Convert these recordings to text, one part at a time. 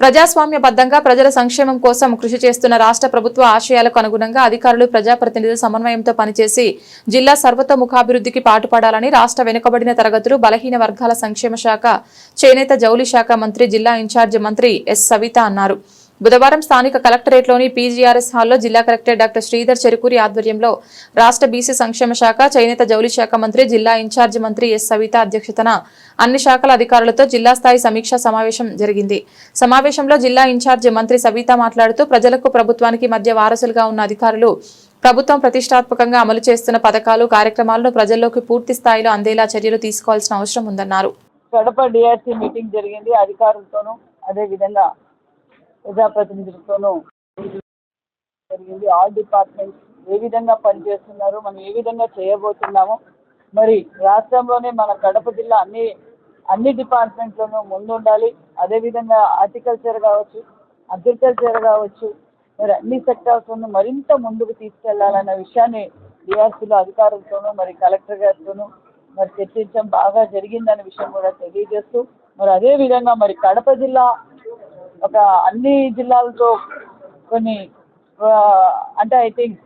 ప్రజాస్వామ్యబద్ధంగా ప్రజల సంక్షేమం కోసం కృషి చేస్తున్న రాష్ట్ర ప్రభుత్వ ఆశయాలకు అనుగుణంగా అధికారులు ప్రజాప్రతినిధుల సమన్వయంతో పనిచేసి జిల్లా సర్వతోముఖాభివృద్ధికి పాటుపడాలని రాష్ట్ర వెనుకబడిన తరగతులు బలహీన వర్గాల సంక్షేమ శాఖ చేనేత జౌలి శాఖ మంత్రి జిల్లా ఇన్ఛార్జి మంత్రి ఎస్. సవిత అన్నారు. బుధవారం స్థానిక కలెక్టరేట్లోని పీజీఆర్ఎస్ హాల్లో జిల్లా కలెక్టర్ డాక్టర్ శ్రీధర్ చెరుకూరి ఆధ్వర్యంలో రాష్ట్ర బీసీ సంక్షేమ శాఖ చేనేత జౌలి శాఖ మంత్రి జిల్లా ఇన్ఛార్జ్ మంత్రి ఎస్ సవిత అధ్యక్షతన అన్ని శాఖల అధికారులతో జిల్లా స్థాయి సమీక్షా సమావేశం జరిగింది. సమావేశంలో జిల్లా ఇన్ఛార్జ్ మంత్రి సవిత మాట్లాడుతూ ప్రజలకు ప్రభుత్వానికి మధ్య వారసులుగా ఉన్న అధికారులు ప్రభుత్వం ప్రతిష్టాత్మకంగా అమలు చేస్తున్న పథకాలు కార్యక్రమాలను ప్రజల్లోకి పూర్తి స్థాయిలో అందేలా చర్యలు తీసుకోవాల్సిన అవసరం ఉందన్నారు. కడప డిఆర్సీ మీటింగ్ జరిగింది. అధికారులతోనూ అదేవిధంగా ప్రజాప్రతినిధులతోనూ జరిగింది. ఆల్ డిపార్ట్మెంట్స్ ఏ విధంగా పనిచేస్తున్నారు మనం ఏ విధంగా చేయబోతున్నాము? మరి రాష్ట్రంలోనే మన కడప జిల్లా అన్ని అన్ని డిపార్ట్మెంట్లోనూ ముందుండాలి. అదేవిధంగా హార్టికల్చర్ కావచ్చు అగ్రికల్చర్ కావచ్చు మరి అన్ని సెక్టార్స్లోనూ మరింత ముందుకు తీసుకెళ్ళాలన్న విషయాన్ని డిఆర్సీలో అధికారులతోనూ మరి కలెక్టర్ గారితోనూ మరి చర్చించడం బాగా జరిగిందనే విషయం కూడా తెలియజేస్తూ మరి అదే విధంగా మరి కడప జిల్లా ఒక అన్ని జిల్లాలతో కొన్ని అంటే ఐ థింక్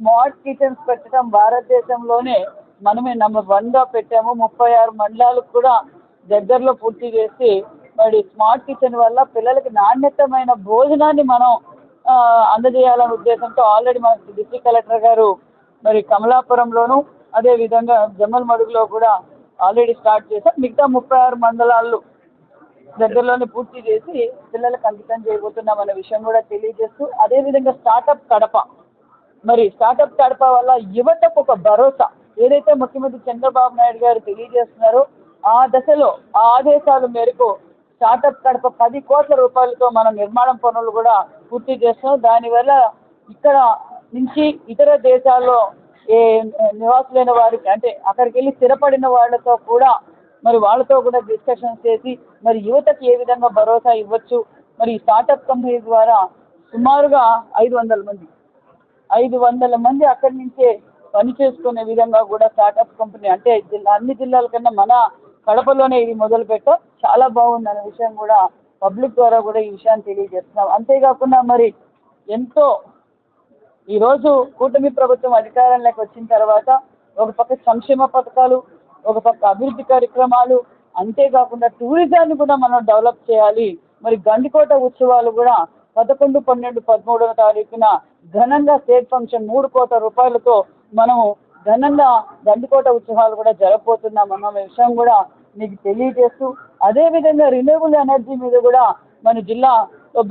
స్మార్ట్ కిచెన్స్ పెట్టడం భారతదేశంలోనే మనమే నెంబర్ వన్గా పెట్టాము. ముప్పై ఆరు మండలాలకు కూడా దగ్గరలో పూర్తి చేసి మరి స్మార్ట్ కిచెన్ వల్ల పిల్లలకి నాణ్యతమైన భోజనాన్ని మనం అందజేయాలనే ఉద్దేశంతో ఆల్రెడీ మన డిస్ట్రిక్ట్ కలెక్టర్ గారు మరి కమలాపురంలోను అదేవిధంగా జమ్మల్ మడుగులో కూడా ఆల్రెడీ స్టార్ట్ చేశాం మిగతా ముప్పై ఆరు మండలాలు దగ్గరలోనే పూర్తి చేసి పిల్లలకు అంకితం చేయబోతున్నాం అనే విషయం కూడా తెలియజేస్తూ అదేవిధంగా స్టార్టప్ కడప మరి స్టార్టప్ కడప వల్ల యువతకు ఒక భరోసా. ఏదైతే ముఖ్యమంత్రి చంద్రబాబు నాయుడు గారు తెలియజేస్తున్నారో ఆ దశలో ఆ ఆదేశాల మేరకు స్టార్టప్ కడప పది కోట్ల రూపాయలతో మనం నిర్మాణం పనులు కూడా పూర్తి చేస్తున్నాం. దానివల్ల ఇక్కడ నుంచి ఇతర దేశాల్లో ఏ నివాసులైన వారికి అంటే అక్కడికి వెళ్ళి స్థిరపడిన వాళ్ళతో కూడా మరి వాళ్ళతో కూడా డిస్కషన్స్ చేసి మరి యువతకి ఏ విధంగా భరోసా ఇవ్వచ్చు? మరి స్టార్టప్ కంపెనీ ద్వారా సుమారుగా ఐదు వందల మంది ఐదు వందల మంది అక్కడి నుంచే పని చేసుకునే విధంగా కూడా స్టార్టప్ కంపెనీ అంటే జిల్లా అన్ని జిల్లాల కన్నా మన కడపలోనే ఇది మొదలుపెట్టాం చాలా బాగుంది అనే విషయం కూడా పబ్లిక్ ద్వారా కూడా ఈ విషయాన్ని తెలియజేస్తున్నాం. అంతేకాకుండా మరి ఎంతో ఈరోజు కూటమి ప్రభుత్వం అధికారంలోకి వచ్చిన తర్వాత ఒక పక్క సంక్షేమ పథకాలు ఒక పక్క అభివృద్ధి కార్యక్రమాలు అంతేకాకుండా టూరిజాన్ని కూడా మనం డెవలప్ చేయాలి. మరి గండికోట ఉత్సవాలు కూడా పదకొండు పన్నెండు పదమూడవ తారీఖున ఘనంగా స్టేట్ ఫంక్షన్ మూడు కోట్ల రూపాయలతో మనము ఘనంగా గండికోట ఉత్సవాలు కూడా జరగబోతున్నాం అన్న విషయం కూడా మీకు తెలియజేస్తూ అదేవిధంగా రిన్యూవబుల్ ఎనర్జీ మీద కూడా మన జిల్లా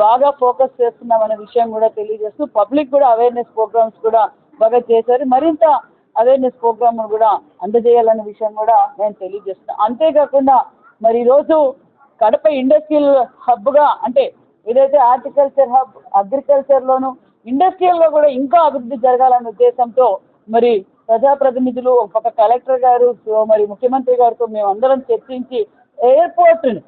బాగా ఫోకస్ చేస్తున్నాం అనే విషయం కూడా తెలియజేస్తూ పబ్లిక్ కూడా అవేర్నెస్ ప్రోగ్రామ్స్ కూడా బాగా చేశారు. మరింత అవేర్నెస్ ప్రోగ్రామ్ కూడా అందజేయాలనే విషయం కూడా నేను తెలియజేస్తాను అంతేకాకుండా మరి ఈరోజు కడప ఇండస్ట్రియల్ హబ్గా అంటే ఏదైతే హార్టికల్చర్ హబ్ అగ్రికల్చర్లోను ఇండస్ట్రియల్లో కూడా ఇంకా అభివృద్ధి జరగాలనే ఉద్దేశంతో మరి ప్రజాప్రతినిధులు ఒక కలెక్టర్ గారు మరి ముఖ్యమంత్రి గారితో మేమందరం చర్చించి ఎయిర్పోర్ట్ని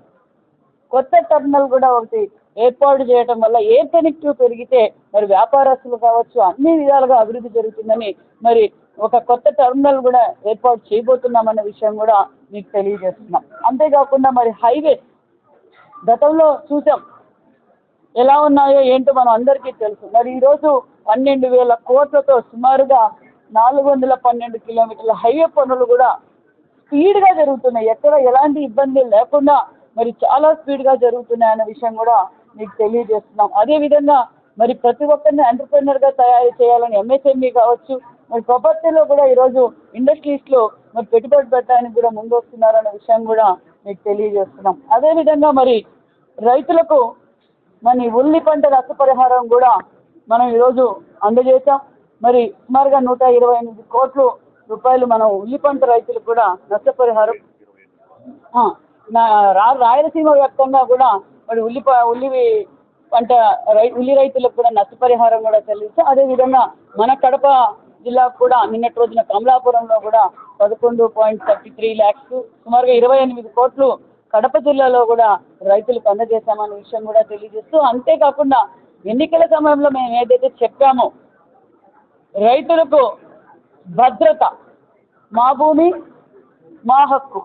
కొత్త టర్మినల్ కూడా ఒకటి ఏర్పాటు చేయడం వల్ల ఎయిర్ కనెక్టివ్ పెరిగితే మరి వ్యాపారస్తులు కావచ్చు అన్ని విధాలుగా అభివృద్ధి జరుగుతుందని మరి ఒక కొత్త టర్మినల్ కూడా ఏర్పాటు చేయబోతున్నామన్న విషయం కూడా మీకు తెలియజేస్తున్నాం. అంతేకాకుండా మరి హైవే గతంలో చూసాం. ఎలా ఉన్నాయో ఏంటో మనం అందరికీ తెలుసు. మరి ఈరోజు పన్నెండు వేల కోట్లతో సుమారుగా నాలుగు వందల పన్నెండు కిలోమీటర్ల హైవే పనులు కూడా స్పీడ్గా జరుగుతున్నాయి. ఎక్కడ ఎలాంటి ఇబ్బంది లేకుండా మరి చాలా స్పీడ్గా జరుగుతున్నాయి విషయం కూడా మీకు తెలియజేస్తున్నాం. అదేవిధంగా మరి ప్రతి ఒక్కరిని ఎంటర్ప్రినర్గా తయారు చేయాలని ఎంఎస్ఎంఈ కావచ్చు మరి ప్రాపర్టీలో కూడా ఈరోజు ఇండస్ట్రీస్లో మరి పెట్టుబడి పెట్టడానికి కూడా ముందు వస్తున్నారనే విషయం కూడా మీకు తెలియజేస్తున్నాం. అదేవిధంగా మరి రైతులకు మన ఉల్లి పంట నష్టపరిహారం కూడా మనం ఈరోజు అందజేశాం. మరి సుమారుగా నూట ఇరవై ఎనిమిది కోట్లు రూపాయలు మనం ఉల్లి పంట రైతులకు కూడా నష్టపరిహారం నా రాయలసీమ వ్యాప్తంగా కూడా మరి ఉల్లిపా ఉల్లి పంట రై ఉల్లి రైతులకు కూడా నష్టపరిహారం కూడా చెల్లిస్తే అదేవిధంగా మన కడప జిల్లాకు కూడా నిన్నటి రోజున కమలాపురంలో కూడా పదకొండు పాయింట్ థర్టీ త్రీ ల్యాక్స్ సుమారుగా ఇరవై ఎనిమిది కోట్లు కడప జిల్లాలో కూడా రైతులకు అందజేశామనే విషయం కూడా తెలియజేస్తూ అంతేకాకుండా ఎన్నికల సమయంలో మేము ఏదైతే చెప్పామో రైతులకు భద్రత మా భూమి మా హక్కు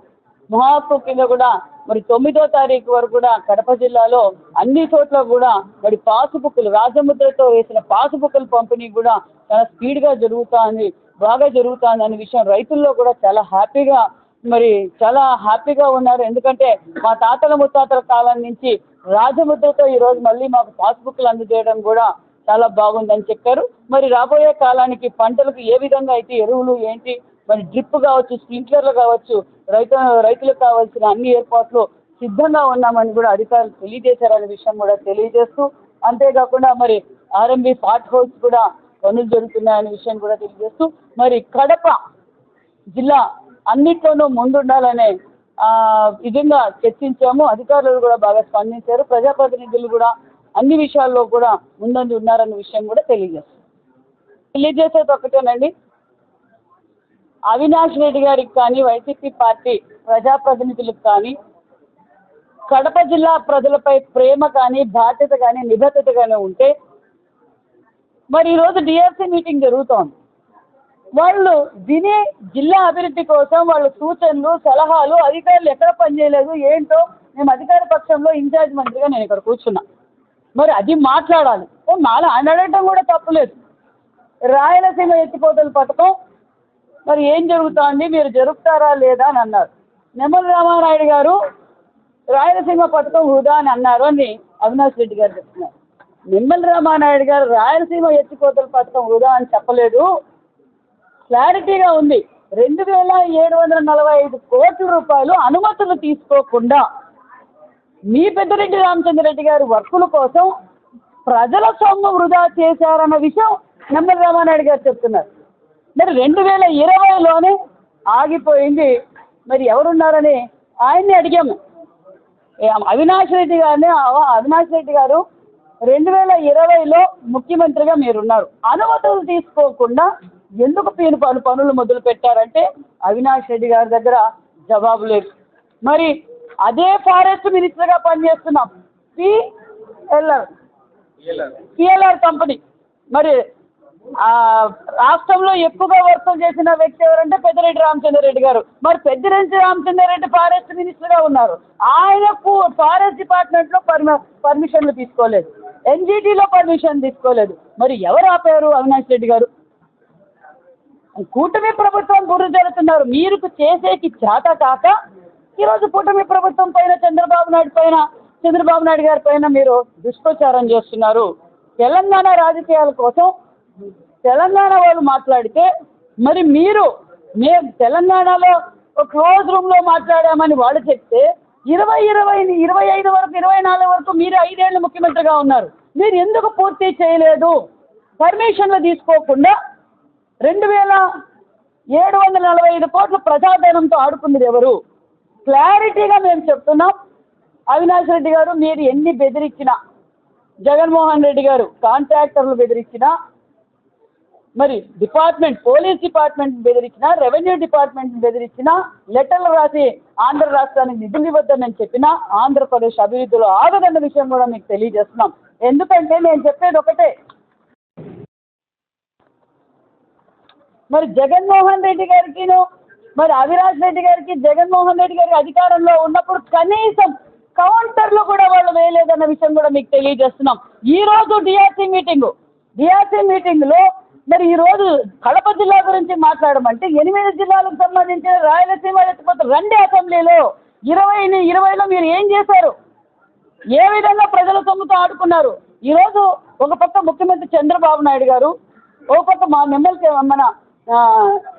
మా కింద కూడా మరి తొమ్మిదో తారీఖు వరకు కూడా కడప జిల్లాలో అన్ని చోట్ల కూడా మరి పాసుబుక్కులు రాజముద్రతో వేసిన పాసుబుక్కులు పంపిణీ కూడా చాలా స్పీడ్గా జరుగుతుంది బాగా జరుగుతుంది అనే విషయం రైతుల్లో కూడా చాలా హ్యాపీగా మరి చాలా హ్యాపీగా ఉన్నారు. ఎందుకంటే మా తాతల ముత్తాతల కాలం నుంచి రాజముద్రతో ఈరోజు మళ్ళీ మాకు పాస్బుక్లు అందజేయడం కూడా చాలా బాగుందని చెప్పారు. మరి రాబోయే కాలానికి పంటలకు ఏ విధంగా అయితే ఎరువులు ఏంటి మరి డ్రిప్ కావచ్చు స్ప్రింక్లర్లు కావచ్చు రైతు రైతులకు కావాల్సిన అన్ని ఏర్పాట్లు సిద్ధంగా ఉన్నామని కూడా అధికారులు తెలియజేశారనే విషయం కూడా తెలియజేస్తూ అంతేకాకుండా మరి ఆర్ఎంబి పార్ట్ హౌస్ కూడా పనులు జరుగుతున్నాయనే విషయం కూడా తెలియజేస్తూ మరి కడప జిల్లా అన్నిట్లోనూ ముందుండాలనే విధంగా చర్చించాము. అధికారులు కూడా బాగా స్పందించారు. ప్రజాప్రతినిధులు కూడా అన్ని విషయాల్లో కూడా ముందంజ ఉన్నారన్న విషయం కూడా తెలియజేస్తారు తెలియజేసేది ఒకటేనండి అవినాష్ రెడ్డి గారికి కానీ వైసీపీ పార్టీ ప్రజాప్రతినిధులకు కానీ కడప జిల్లా ప్రజలపై ప్రేమ కానీ బాధ్యత కానీ నిబద్ధత కానీ ఉంటే మరి ఈరోజు డిఆర్సీ మీటింగ్ జరుగుతోంది. వాళ్ళు విని జిల్లా అభివృద్ధి కోసం వాళ్ళ సూచనలు సలహాలు అధికారులు ఎక్కడ పనిచేయలేదు ఏంటో మేము అధికార పక్షంలో ఇన్ఛార్జ్ మంత్రిగా నేను ఇక్కడ కూర్చున్నా. మరి అది మాట్లాడాలి. ఓ నాలుగు ఆయన అడగటం కూడా తప్పులేదు రాయలసీమ ఎత్తిపోతల పథకం మరి ఏం జరుగుతోంది? మీరు జరుపుతారా లేదా అని అన్నారు. నెమ్మల రామానాయుడు గారు రాయలసీమ పథకం వృధా అని అన్నారు అని అవినాష్ రెడ్డి గారు చెప్తున్నారు. నిమ్మల రామానాయుడు గారు రాయలసీమ ఎత్తిపోతల పథకం వృధా అని చెప్పలేదు. క్లారిటీగా ఉంది. రెండు వేల ఏడు వందల నలభై ఐదు కోట్ల రూపాయలు అనుమతులు తీసుకోకుండా మీ పెద్దరెడ్డి రామచంద్రరెడ్డి గారి వర్కుల కోసం ప్రజల సొమ్ము వృధా చేశారన్న విషయం నెమ్మల రామానాయుడు గారు చెప్తున్నారు. మరి రెండు వేల ఇరవైలోనే ఆగిపోయింది. మరి ఎవరున్నారని ఆయన్ని అడిగాము. అవినాష్ రెడ్డి గారిని అవినాష్ రెడ్డి గారు రెండు వేల ఇరవైలో ముఖ్యమంత్రిగా మీరున్నారు. అనుమతులు తీసుకోకుండా ఎందుకు పీను పలు పనులు మొదలు పెట్టారంటే అవినాష్ రెడ్డి గారి దగ్గర జవాబు లేదు. మరి అదే ఫారెస్ట్ మినిస్టర్గా పనిచేస్తున్నాం పిఎల్ఆర్ పిఎల్ఆర్ కంపెనీ. మరి రాష్ట్రంలో ఎక్కువగా వర్షం చేసిన వ్యక్తి ఎవరంటే పెద్దిరెడ్డి రామచంద్రరెడ్డి గారు. మరి పెద్దిరెడ్డి రామచంద్రరెడ్డి ఫారెస్ట్ మినిస్టర్గా ఉన్నారు. ఆయనకు ఫారెస్ట్ డిపార్ట్మెంట్లో పర్మి పర్మిషన్లు తీసుకోలేదు. ఎన్జీటీలో పర్మిషన్ తీసుకోలేదు. మరి ఎవరు ఆపారు అవినాష్ రెడ్డి గారు? కూటమి ప్రభుత్వం గురి జరుగుతున్నారు మీరు చేసేకి చేత కాక ఈరోజు కూటమి ప్రభుత్వం పైన చంద్రబాబు నాయుడు పైన చంద్రబాబు నాయుడు గారి పైన మీరు దుష్ప్రచారం చేస్తున్నారు. తెలంగాణ రాజకీయాల కోసం తెలంగాణ వాళ్ళు మాట్లాడితే మరి మీరు మేము తెలంగాణలో ఒక క్లోజ్ రూమ్లో మాట్లాడామని వాళ్ళు చెప్తే ఇరవై ఇరవై ఇరవై ఐదు వరకు ఇరవై నాలుగు వరకు మీరు ఐదేళ్ళు ముఖ్యమంత్రిగా ఉన్నారు. మీరు ఎందుకు పూర్తి చేయలేదు? పర్మిషన్లు తీసుకోకుండా రెండు వేల ఏడు వందల నలభై ఐదు కోట్ల ప్రజాధనంతో ఆడుకున్నది ఎవరు? క్లారిటీగా మేము చెప్తున్నాం. అవినాష్ రెడ్డి గారు మీరు ఎన్ని బెదిరించినా జగన్మోహన్ రెడ్డి గారు కాంట్రాక్టర్లు బెదిరించినా మరి డిపార్ట్మెంట్ పోలీస్ డిపార్ట్మెంట్ బెదిరించినా రెవెన్యూ డిపార్ట్మెంట్ బెదిరించినా లెటర్లు రాసి ఆంధ్ర రాష్ట్రానికి నిధులు ఇవ్వద్దని చెప్పినా ఆంధ్రప్రదేశ్ అభివృద్ధిలో ఆగదన్న విషయం కూడా మీకు తెలియజేస్తున్నాం. ఎందుకంటే నేను చెప్పేది ఒకటే. మరి జగన్మోహన్ రెడ్డి గారికిను మరి అవిరాజ్ రెడ్డి గారికి జగన్మోహన్ రెడ్డి గారి అధికారంలో ఉన్నప్పుడు కనీసం కౌంటర్లు కూడా వాళ్ళు వేయలేదన్న విషయం కూడా మీకు తెలియజేస్తున్నాం. ఈ రోజు డిఆర్సీ మీటింగ్ డిఆర్సీ మీటింగ్లో మరి ఈరోజు కడప జిల్లా గురించి మాట్లాడమంటే ఎనిమిది జిల్లాలకు సంబంధించిన రాయలసీమ లేకపోతే రండి అసెంబ్లీలో. ఇరవై ఇరవైలో మీరు ఏం చేశారు? ఏ విధంగా ప్రజల సొమ్ముతో ఆడుకున్నారు? ఈరోజు ఒక పక్క ముఖ్యమంత్రి చంద్రబాబు నాయుడు గారు ఒక పక్క మా మిమ్మల్ని మన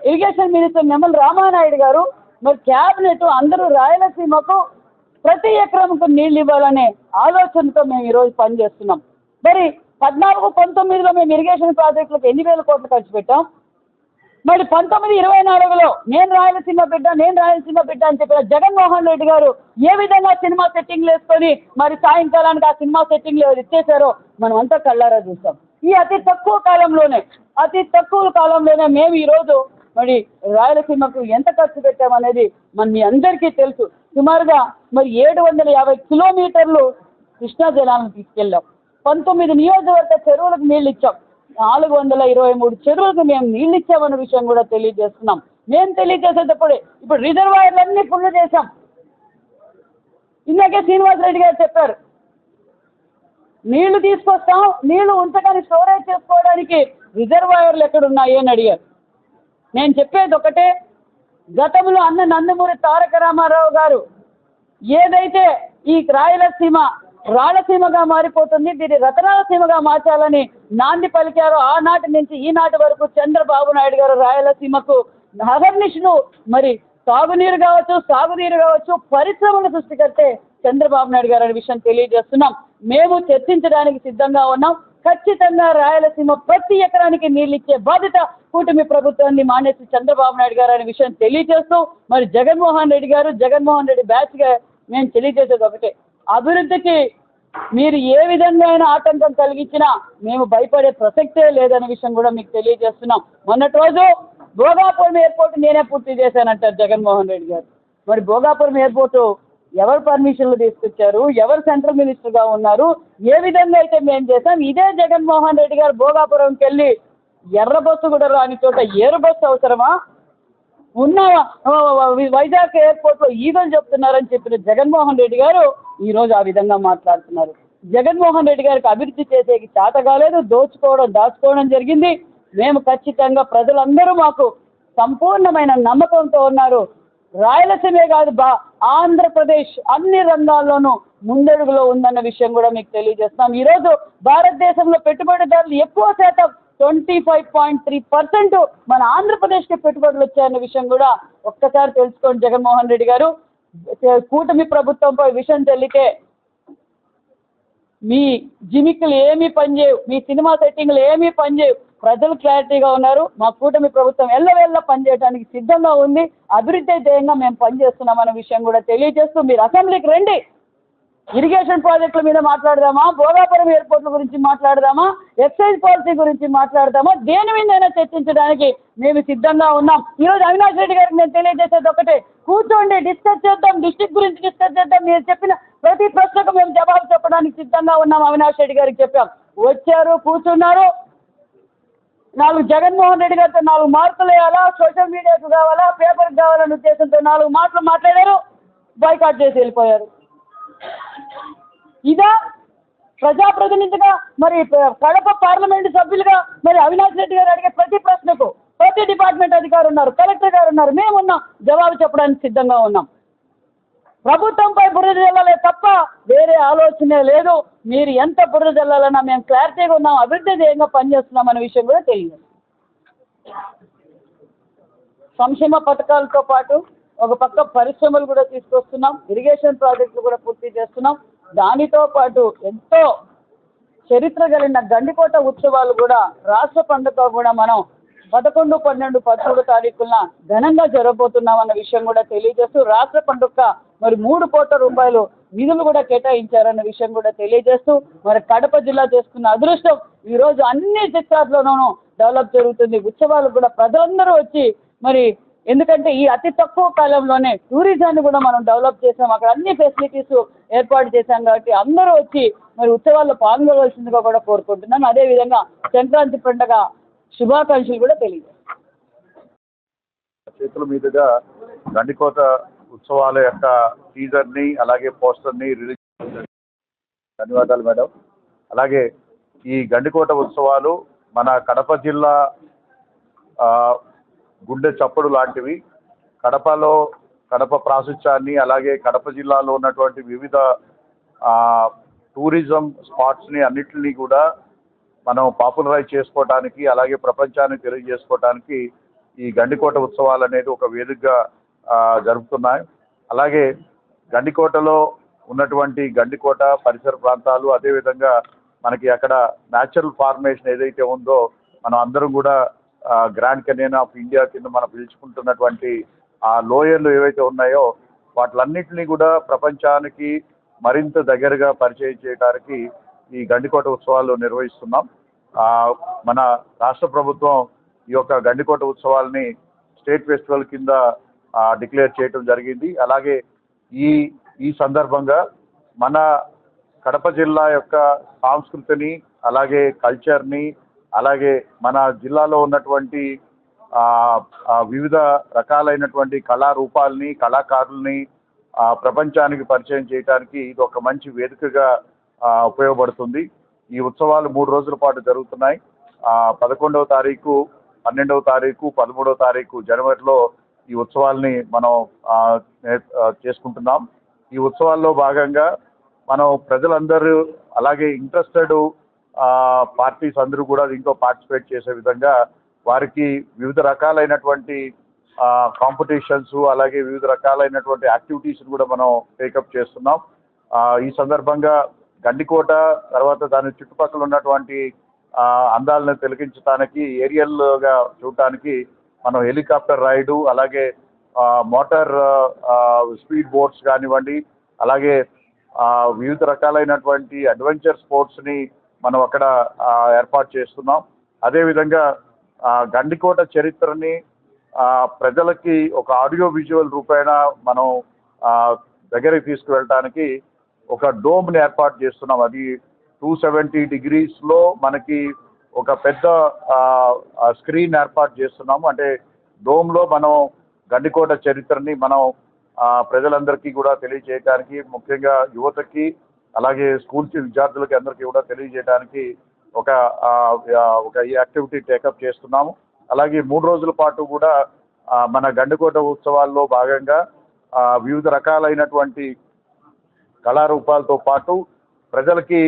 ఇరిగేషన్ మినిస్టర్ నిమ్మల రామానాయుడు గారు మరి క్యాబినెట్ అందరూ రాయలసీమకు ప్రతి ఎకరంకు నీళ్ళు ఇవ్వాలనే ఆలోచనతో మేము ఈరోజు పనిచేస్తున్నాం. మరి పద్నాలుగు పంతొమ్మిదిలో మేము ఇరిగేషన్ ప్రాజెక్టులకు ఎన్ని వేల కోట్లు ఖర్చు పెట్టాం? మరి పంతొమ్మిది ఇరవై నాలుగులో నేను రాయలసీమ బిడ్డ నేను రాయలసీమ బిడ్డ అని చెప్పిన జగన్మోహన్ రెడ్డి గారు ఏ విధంగా సినిమా సెట్టింగ్లు వేసుకొని మరి సాయంకాలానికి ఆ సినిమా సెట్టింగ్లు ఎవరు ఇచ్చేశారో మనం అంతా కళ్ళారా చూస్తాం. ఈ అతి తక్కువ కాలంలోనే అతి తక్కువ కాలంలోనే మేము ఈరోజు మరి రాయలసీమకు ఎంత ఖర్చు పెట్టామనేది మన మీ అందరికీ తెలుసు. సుమారుగా మరి ఏడు వందల యాభై కిలోమీటర్లు కృష్ణా జలాలను తీసుకెళ్ళాం. పంతొమ్మిది నియోజకవర్గ చెరువులకు నీళ్ళు ఇచ్చాం. నాలుగు వందల ఇరవై మూడు చెరువులకు మేము నీళ్ళు ఇచ్చామన్న విషయం కూడా తెలియజేస్తున్నాం. మేము తెలియజేసేటప్పుడే ఇప్పుడు రిజర్వాయర్లన్నీ ఫుల్ చేశాం. ఇందాకే శ్రీనివాసరెడ్డి గారు చెప్పారు. నీళ్ళు తీసుకొస్తాం నీళ్ళు ఉంచగానే స్టోరేజ్ చేసుకోవడానికి రిజర్వాయర్లు ఎక్కడున్నాయి అని అడిగారు. నేను చెప్పేది ఒకటే గతంలో అన్న నందమూరి తారక రామారావు గారు ఏదైతే ఈ రాయలసీమ రాయలసీమగా మారిపోతుంది. దీన్ని రతనాలసీమగా మార్చాలని నాంది పలికారు. ఆనాటి నుంచి ఈనాటి వరకు చంద్రబాబు నాయుడు గారు రాయలసీమకు అహర్నిశలు మరి సాగునీరు కావచ్చు సాగునీరు కావచ్చు పరిశ్రమల సృష్టికర్తే చంద్రబాబు నాయుడు గారు అనే విషయం తెలియజేస్తున్నాం. మేము చర్చించడానికి సిద్ధంగా ఉన్నాం. ఖచ్చితంగా రాయలసీమ ప్రతి ఎకరానికి నీళ్ళు ఇచ్చే బాధ్యత కూటమి ప్రభుత్వాన్ని మానేసి చంద్రబాబు నాయుడు గారు అనే విషయం తెలియజేస్తూ మరి జగన్మోహన్ రెడ్డి గారు జగన్మోహన్ రెడ్డి బ్యాచ్గా మేము తెలియజేసేది ఒకటే. అభివృద్ధికి మీరు ఏ విధంగా అయినా ఆటంకం కలిగించినా మేము భయపడే ప్రసక్తే లేదనే విషయం కూడా మీకు తెలియజేస్తున్నాం. మొన్నటి రోజు భోగాపురం ఎయిర్పోర్ట్ నేనే పూర్తి చేశానంటారు జగన్మోహన్ రెడ్డి గారు. మరి భోగాపురం ఎయిర్పోర్టు ఎవరు పర్మిషన్లు తీసుకొచ్చారు? ఎవరు సెంట్రల్ మినిస్టర్గా ఉన్నారు? ఏ విధంగా అయితే మేము చేసాం ఇదే జగన్మోహన్ రెడ్డి గారు భోగాపురంకి వెళ్ళి ఎర్ర బస్సు కూడా రాని చోట ఏరు బస్సు అవసరమా? ఉన్న వైజాగ్ ఎయిర్పోర్ట్లో ఈగలు చెప్తున్నారని చెప్పిన జగన్మోహన్ రెడ్డి గారు ఈరోజు ఆ విధంగా మాట్లాడుతున్నారు. జగన్మోహన్ రెడ్డి గారికి అభివృద్ధి చేసేకి చేత కాలేదు దోచుకోవడం దాచుకోవడం జరిగింది. మేము ఖచ్చితంగా ప్రజలందరూ మాకు సంపూర్ణమైన నమ్మకంతో ఉన్నారు. రాయలసీమే కాదు బా ఆంధ్రప్రదేశ్ అన్ని రంగాల్లోనూ ముందడుగులో ఉందన్న విషయం కూడా మీకు తెలియజేస్తున్నాం. ఈరోజు భారతదేశంలో పెట్టుబడిదారులు ఎక్కువ శాతం twenty five point three percent మన ఆంధ్రప్రదేశ్కి పెట్టుబడులు వచ్చాయన్న విషయం కూడా ఒక్కసారి తెలుసుకోండి జగన్మోహన్ రెడ్డి గారు. కూటమి ప్రభుత్వంపై విషయం తెలితే మీ జిమిక్లు ఏమీ పనిచేయవు మీ సినిమా సెట్టింగ్లు ఏమీ పనిచేయవు. ప్రజలు క్లారిటీగా ఉన్నారు మా కూటమి ప్రభుత్వం ఎల్లవేళ్ళ పనిచేయడానికి సిద్ధంగా ఉంది అభివృద్ధి ధ్యేయంగా మేము పనిచేస్తున్నాం విషయం కూడా తెలియజేస్తూ మీరు అసెంబ్లీకి రండి. ఇరిగేషన్ ప్రాజెక్టుల మీద మాట్లాడదామా? భోగాపురం ఎయిర్పోర్ట్ల గురించి మాట్లాడదామా? ఎక్సైజ్ పాలసీ గురించి మాట్లాడదామా? దేని మీదైనా చర్చించడానికి మేము సిద్ధంగా ఉన్నాం. ఈరోజు అవినాష్ రెడ్డి గారికి నేను తెలియజేసేది ఒకటే. కూర్చోండి డిస్కస్ చేద్దాం డిస్టిక్ గురించి డిస్కస్ చేద్దాం. మీరు చెప్పిన ప్రతి ప్రశ్నకు మేము జవాబు చెప్పడానికి సిద్ధంగా ఉన్నాం అవినాష్ రెడ్డి గారికి చెప్పాం. వచ్చారు కూర్చున్నారు. నాలుగు జగన్మోహన్ రెడ్డి గారితో నాలుగు మార్కులు వేయాలా? సోషల్ మీడియాకు కావాలా? పేపర్కి కావాలనే ఉద్దేశంతో నాలుగు మాటలు మాట్లాడారు. బాయ్కాట్ చేసి వెళ్ళిపోయారు. ఇదా ప్రజాప్రతినిధిగా మరి కడప పార్లమెంటు సభ్యులుగా మరి అవినాష్ రెడ్డి గారు అడిగే ప్రతి ప్రశ్నకు ప్రతి డిపార్ట్మెంట్ అధికారు ఉన్నారు కలెక్టర్ గారు ఉన్నారు మేమున్నాం జవాబు చెప్పడానికి సిద్ధంగా ఉన్నాం. ప్రభుత్వంపై బురద జల్లాలే తప్ప వేరే ఆలోచనే లేదు. మీరు ఎంత బురద జల్లాలన్నా మేము క్లారిటీగా ఉన్నాం అభివృద్ధి ధ్యేయంగా పనిచేస్తున్నాం అనే విషయం కూడా తెలియదు. సంక్షేమ పథకాలతో పాటు ఒక పక్క పరిశ్రమలు కూడా తీసుకొస్తున్నాం ఇరిగేషన్ ప్రాజెక్టులు కూడా పూర్తి చేస్తున్నాం. దానితో పాటు ఎంతో చరిత్ర కలిగిన గండికోట ఉత్సవాలు కూడా రాష్ట్ర పండుగ కూడా మనం పదకొండు పన్నెండు పదమూడు తారీఖున ఘనంగా జరగబోతున్నాం అన్న విషయం కూడా తెలియజేస్తూ రాష్ట్ర పండుగ మరి మూడు కోట్ల రూపాయలు నిధులు కూడా కేటాయించారన్న విషయం కూడా తెలియజేస్తూ మరి కడప జిల్లా చేసుకున్న అదృష్టం ఈరోజు అన్ని సెక్టార్లోనూ డెవలప్ జరుగుతుంది. ఉత్సవాలు కూడా ప్రజలందరూ వచ్చి మరి ఎందుకంటే ఈ అతి తక్కువ కాలంలోనే టూరిజాన్ని కూడా మనం డెవలప్ చేసాం. అక్కడ అన్ని ఫెసిలిటీస్ ఏర్పాటు చేశాం కాబట్టి అందరూ వచ్చి మరి ఉత్సవాల్లో పాల్గొనవలసిందిగా కూడా కోరుకుంటున్నాను. అదేవిధంగా సంక్రాంతి పండుగ శుభాకాంక్షలు కూడా తెలియజేస్తాను. చేతుల మీదుగా గండికోట ఉత్సవాల యొక్క టీజర్ని అలాగే పోస్టర్ని రిలీజ్ ధన్యవాదాలు మేడం. అలాగే ఈ గండికోట ఉత్సవాలు మన కడప జిల్లా గుండె చప్పుడు లాంటివి. కడపలో కడప ప్రాశస్త్యాన్ని అలాగే కడప జిల్లాలో ఉన్నటువంటి వివిధ టూరిజం స్పాట్స్ని అన్నిటినీ కూడా మనం పాపులరైజ్ చేసుకోవడానికి అలాగే ప్రపంచాన్ని తెలియజేసుకోవడానికి ఈ గండికోట ఉత్సవాలు అనేది ఒక వేదికగా జరుపుతున్నాయి. అలాగే గండికోటలో ఉన్నటువంటి గండికోట పరిసర ప్రాంతాలు అదేవిధంగా మనకి అక్కడ న్యాచురల్ ఫార్మేషన్ ఏదైతే ఉందో మనం అందరం కూడా గ్రాండ్ కెనియన్ ఆఫ్ ఇండియా కింద మనం పిలుచుకుంటున్నటువంటి ఆ లోయర్లు ఏవైతే ఉన్నాయో వాటిలన్నింటినీ కూడా ప్రపంచానికి మరింత దగ్గరగా పరిచయం చేయడానికి ఈ గండికోట ఉత్సవాలు నిర్వహిస్తున్నాం. మన రాష్ట్ర ప్రభుత్వం ఈ యొక్క గండికోట ఉత్సవాల్ని స్టేట్ ఫెస్టివల్ కింద డిక్లేర్ చేయడం జరిగింది. అలాగే ఈ ఈ సందర్భంగా మన కడప జిల్లా యొక్క సాంస్కృతిని అలాగే కల్చర్ని అలాగే మన జిల్లాలో ఉన్నటువంటి వివిధ రకాలైనటువంటి కళారూపాలని కళాకారుల్ని ప్రపంచానికి పరిచయం చేయడానికి ఇది ఒక మంచి వేదికగా ఉపయోగపడుతుంది. ఈ ఉత్సవాలు మూడు రోజుల పాటు జరుగుతున్నాయి. పదకొండవ తారీఖు పన్నెండవ తారీఖు పదమూడవ తారీఖు జనవరిలో ఈ ఉత్సవాల్ని మనం చేసుకుంటున్నాం. ఈ ఉత్సవాల్లో భాగంగా మనం ప్రజలందరూ అలాగే ఇంట్రెస్టెడ్ పార్టీస్ అందరూ కూడా దీంట్లో పార్టిసిపేట్ చేసే విధంగా వారికి వివిధ రకాలైనటువంటి కాంపిటీషన్స్ అలాగే వివిధ రకాలైనటువంటి యాక్టివిటీస్ కూడా మనం టేకప్ చేస్తున్నాం. ఈ సందర్భంగా గండికోట తర్వాత దాని చుట్టుపక్కల ఉన్నటువంటి అందాలను తిలకించడానికి ఏరియల్గా చూడటానికి మనం హెలికాప్టర్ రైడు అలాగే మోటార్ స్పీడ్ బోట్స్ కానివ్వండి అలాగే వివిధ రకాలైనటువంటి అడ్వెంచర్ స్పోర్ట్స్ని మనం అక్కడ ఏర్పాటు చేస్తున్నాం. అదేవిధంగా గండికోట చరిత్రని ప్రజలకి ఒక ఆడియో విజువల్ రూపేణ మనం దగ్గరికి తీసుకువెళ్ళటానికి ఒక డోమ్ని ఏర్పాటు చేస్తున్నాం. అది టూ సెవెంటీ డిగ్రీస్లో మనకి ఒక పెద్ద స్క్రీన్ ఏర్పాటు చేస్తున్నాము. అంటే డోమ్లో మనం గండికోట చరిత్రని మనం ప్రజలందరికీ కూడా తెలియజేయడానికి ముఖ్యంగా యువతకి అలాగే స్కూల్స్ విద్యార్థులకి అందరికీ కూడా తెలియజేయడానికి ఒక ఒక ఈ యాక్టివిటీ టేకప్ చేస్తున్నాము. అలాగే మూడు రోజుల పాటు కూడా మన గండుకోట ఉత్సవాల్లో భాగంగా వివిధ రకాలైనటువంటి కళారూపాలతో పాటు ప్రజలకి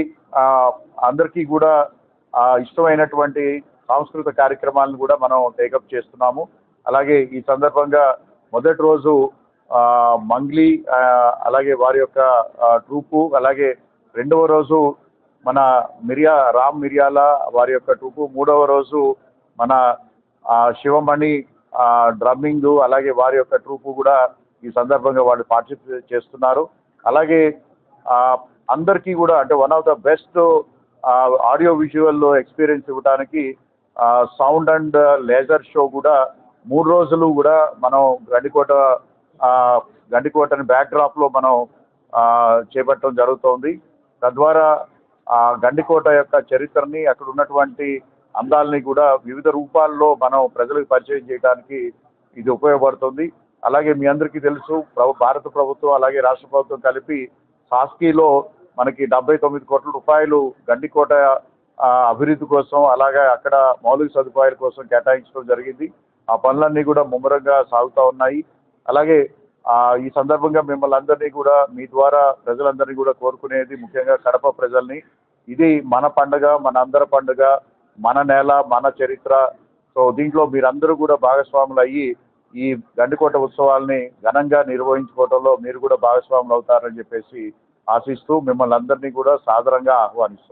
అందరికీ కూడా ఇష్టమైనటువంటి సాంస్కృతిక కార్యక్రమాలను కూడా మనం టేకప్ చేస్తున్నాము. అలాగే ఈ సందర్భంగా మొదటి రోజు మంగ్లీ అలాగే వారి యొక్క ట్రూపు అలాగే రెండవ రోజు మన మిరియా రామ్ మిరియాల వారి యొక్క ట్రూపు మూడవ రోజు మన శివమణి డ్రమ్మింగ్ అలాగే వారి యొక్క ట్రూపు కూడా ఈ సందర్భంగా వాళ్ళు పార్టిసిపేట్ చేస్తున్నారు. అలాగే అందరికీ కూడా అంటే one of the best audio visual experience ఇవ్వడానికి సౌండ్ అండ్ లేజర్ షో కూడా మూడు రోజులు కూడా మనం గండికోట గండికోటని బ్యాక్డ్రాప్లో మనం చేపట్టడం జరుగుతోంది. తద్వారా ఆ గండికోట యొక్క చరిత్రని అక్కడ ఉన్నటువంటి అందాలని కూడా వివిధ రూపాల్లో మనం ప్రజలకు పరిచయం చేయడానికి ఇది ఉపయోగపడుతుంది. అలాగే మీ అందరికీ తెలుసు ప్రభు భారత ప్రభుత్వం అలాగే రాష్ట్ర ప్రభుత్వం కలిపి సాస్కీలో మనకి డెబ్బై తొమ్మిది కోట్ల రూపాయలు గండికోట అభివృద్ధి కోసం అలాగే అక్కడ మౌలిక సదుపాయాల కోసం కేటాయించడం జరిగింది. ఆ పనులన్నీ కూడా ముమ్మరంగా సాగుతూ ఉన్నాయి. అలాగే ఈ సందర్భంగా మిమ్మల్ని అందరినీ కూడా మీ ద్వారా ప్రజలందరినీ కూడా కోరుకునేది ముఖ్యంగా కడప ప్రజల్ని. ఇది మన పండగ మన అందరి పండుగ మన నేల మన చరిత్ర. సో దీంట్లో మీరందరూ కూడా భాగస్వాములు అయ్యి ఈ గండికోట ఉత్సవాల్ని ఘనంగా నిర్వహించుకోవడంలో మీరు కూడా భాగస్వాములు అవుతారని చెప్పేసి ఆశిస్తూ మిమ్మల్ని అందరినీ కూడా సాదరంగా ఆహ్వానిస్తున్నాం.